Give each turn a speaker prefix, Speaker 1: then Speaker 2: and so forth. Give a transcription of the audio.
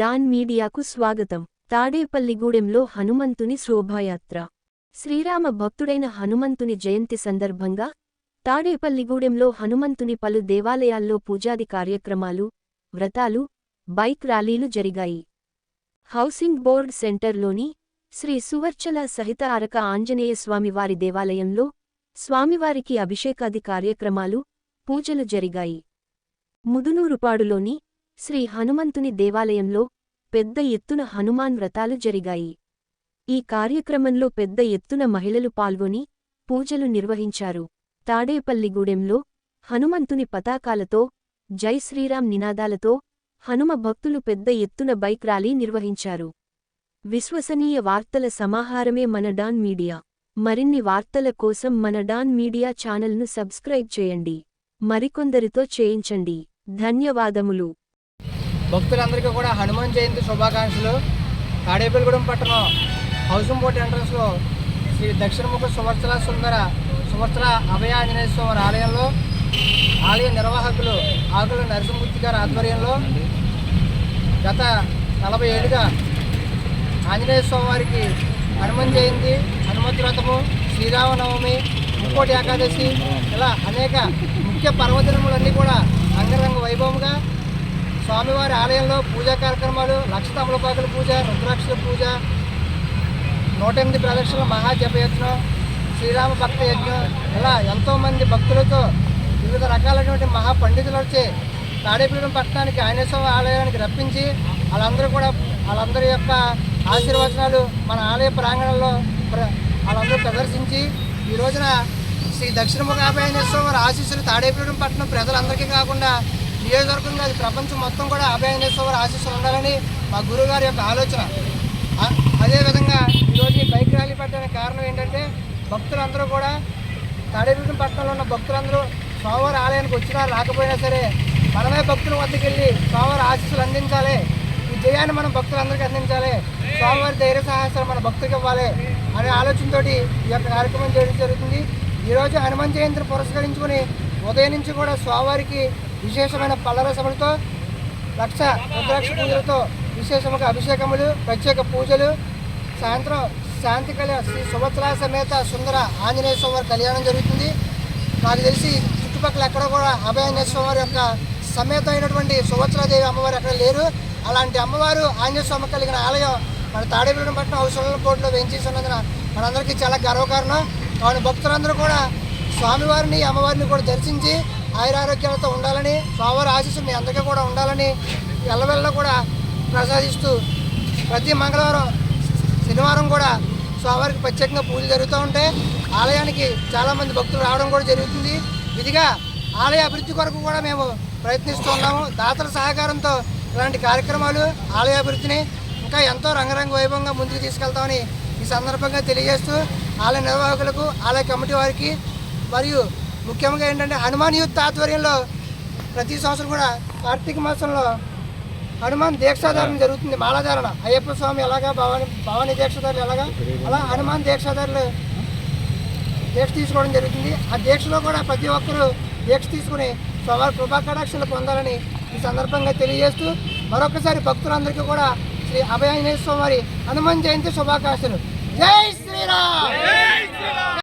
Speaker 1: Don మీడియాకు స్వాగతం. తాడేపల్లిగూడెంలో హనుమంతుని శోభాయాత్ర. శ్రీరామ భక్తుడైన హనుమంతుని జయంతి సందర్భంగా తాడేపల్లిగూడెంలో హనుమంతుని పలు దేవాలయాల్లో పూజాది కార్యక్రమాలు వ్రతాలు బైక్ ర్యాలీలు జరిగాయి. హౌసింగ్ బోర్డ్ సెంటర్లోని శ్రీ సువర్చల సహిత అరక ఆంజనేయ స్వామివారి దేవాలయంలో స్వామివారికి అభిషేకాది కార్యక్రమాలు పూజలు జరిగాయి. ముదునూరుపాడులోని శ్రీ హనుమంతుని దేవాలయంలో పెద్ద ఎత్తున హనుమాన్ వ్రతాలు జరిగాయి. ఈ కార్యక్రమంలో పెద్ద ఎత్తున మహిళలు పాల్గొని పూజలు నిర్వహించారు. తాడేపల్లిగూడెంలో హనుమంతుని పతాకాలతో జై శ్రీరామ్ నినాదాలతో హనుమ భక్తులు పెద్ద ఎత్తున బైక్ ర్యాలీ నిర్వహించారు. విశ్వసనీయ వార్తల సమాహారమే మన డాన్ మీడియా. మరిన్ని వార్తల కోసం మన డాన్ మీడియా ఛానల్ను సబ్స్క్రైబ్ చేయండి. మరికొందరితో చేయించండి. ధన్యవాదములు.
Speaker 2: భక్తులందరికీ కూడా హనుమాన్ జయంతి శుభాకాంక్షలు. తాడేపల్లిగూడెం పట్టణం హౌసింగ్ బోర్డ్ ఎంట్రన్స్లో శ్రీ దక్షిణముఖ సువర్చల సుందర సువర్చల అభయ ఆంజనేయ స్వామి ఆలయంలో ఆలయ నిర్వాహకులు ఆకుల నరసింహమూర్తి గారి ఆధ్వర్యంలో గత నలభై ఏడుగా ఆంజనేయ స్వామి వారికి హనుమాన్ జయంతి హనుమంతు వ్రతము శ్రీరామనవమి ముక్కోటి ఏకాదశి ఇలా అనేక ముఖ్య పర్వదినములన్నీ కూడా అంగరంగ వైభవంగా స్వామివారి ఆలయంలో పూజా కార్యక్రమాలు లక్ష తమలపాకుల పూజ రుద్రాక్షల పూజ నూట ఎనిమిది ప్రదక్షిణల మహాజపయజ్ఞం శ్రీరామ భక్త యజ్ఞం ఇలా ఎంతోమంది భక్తులతో వివిధ రకాలైనటువంటి మహా పండితులు వచ్చి తాడేపీడం పట్టణానికి ఆంజనేయస్వామి ఆలయానికి రప్పించి వాళ్ళందరూ కూడా వాళ్ళందరి యొక్క ఆశీర్వచనాలు మన ఆలయ ప్రాంగణంలో ప్ర- వాళ్ళందరూ ప్రదర్శించి ఈ రోజున శ్రీ దక్షిణముఖ అభయాంజనేశ్వర వారి ఆశీస్సులు తాడేపీడం పట్టణం ప్రజలందరికీ కాకుండా నియోజకవర్గం కాదు ప్రపంచం మొత్తం కూడా అభయాంజనేశ్వర ఆశీస్సులు ఉండాలని మా గురువుగారి యొక్క ఆలోచన. అదేవిధంగా ఈరోజు బైక్ ర్యాలీ పెట్టడానికి కారణం ఏంటంటే భక్తులందరూ కూడా తాడేపల్లి పట్టణంలో ఉన్న భక్తులందరూ స్వామివారి ఆలయానికి వచ్చినా రాకపోయినా సరే మనమే భక్తుల వద్దకు వెళ్ళి స్వామివారి ఆశీస్సులు అందించాలి. ఈ జయాన్ని మనం భక్తులందరికీ అందించాలి. స్వామివారి ధైర్య సాహసాలు మన భక్తులకు ఇవ్వాలి అనే ఆలోచనతోటి ఈ యొక్క కార్యక్రమం చేయడం జరుగుతుంది. ఈరోజు హనుమాన్ జయంతిని పురస్కరించుకొని ఉదయం నుంచి కూడా స్వామివారికి విశేషమైన పల్లరసములతో లక్ష రుద్రాక్ష పూజలతో విశేషముగా అభిషేకములు ప్రత్యేక పూజలు. సాయంత్రం శాంతి కళ్యాణ శ్రీ సుభద్రా సమేత సుందర ఆంజనేయ స్వామి వారి కళ్యాణం జరుగుతుంది. నాకు తెలిసి చుట్టుపక్కల ఎక్కడ కూడా అభయాంజనేయ స్వామి వారి యొక్క సమేత అయినటువంటి సుభద్రాదేవి అమ్మవారు ఎక్కడ లేరు. అలాంటి అమ్మవారు ఆంజనేయ స్వామి కలిగిన ఆలయం మన తాడేపల్లి పట్టణం హౌస్ బోర్డులో వేయించేసి మనందరికీ చాలా గర్వకారణం. కావున భక్తులందరూ కూడా స్వామివారిని అమ్మవారిని కూడా దర్శించి ఆయురారోగ్యాలతో ఉండాలని స్వామివారి ఆశీస్సు మీ అందరికీ కూడా ఉండాలని ఎల్లవెల్ల కూడా ప్రసాదిస్తూ ప్రతి మంగళవారం శనివారం కూడా స్వామివారికి ప్రత్యేకంగా పూజలు జరుగుతూ ఉంటాయి. ఆలయానికి చాలామంది భక్తులు రావడం కూడా జరుగుతుంది. ఇదిగా ఆలయ అభివృద్ధి కొరకు కూడా మేము ప్రయత్నిస్తూ ఉన్నాము. దాతల సహకారంతో ఇలాంటి కార్యక్రమాలు ఆలయ అభివృద్ధిని ఇంకా ఎంతో రంగరంగ వైభవంగా ముందుకు తీసుకెళ్తామని ఈ సందర్భంగా తెలియజేస్తూ ఆలయ నిర్వాహకులకు ఆలయ కమిటీ వారికి మరియు ముఖ్యంగా ఏంటంటే హనుమాన్ యూత్ ఆధ్వర్యంలో ప్రతి సంవత్సరం కూడా కార్తీక మాసంలో హనుమాన్ దీక్షాధారణ జరుగుతుంది మాలాధారణ. అయ్యప్ప స్వామి ఎలాగా భవాని భవాని దీక్షాధారులు ఎలాగా అలా హనుమాన్ దీక్షాధారులు దీక్ష తీసుకోవడం జరుగుతుంది. ఆ దీక్షలో కూడా ప్రతి ఒక్కరూ దీక్ష తీసుకుని స్వామి కృపా కటాక్షలు పొందాలని ఈ సందర్భంగా తెలియజేస్తూ మరొకసారి భక్తులందరికీ కూడా శ్రీ అభయాంజనేయ స్వామి వారి హనుమాన్ జయంతి శుభాకాంక్షలు. జై శ్రీరామ్!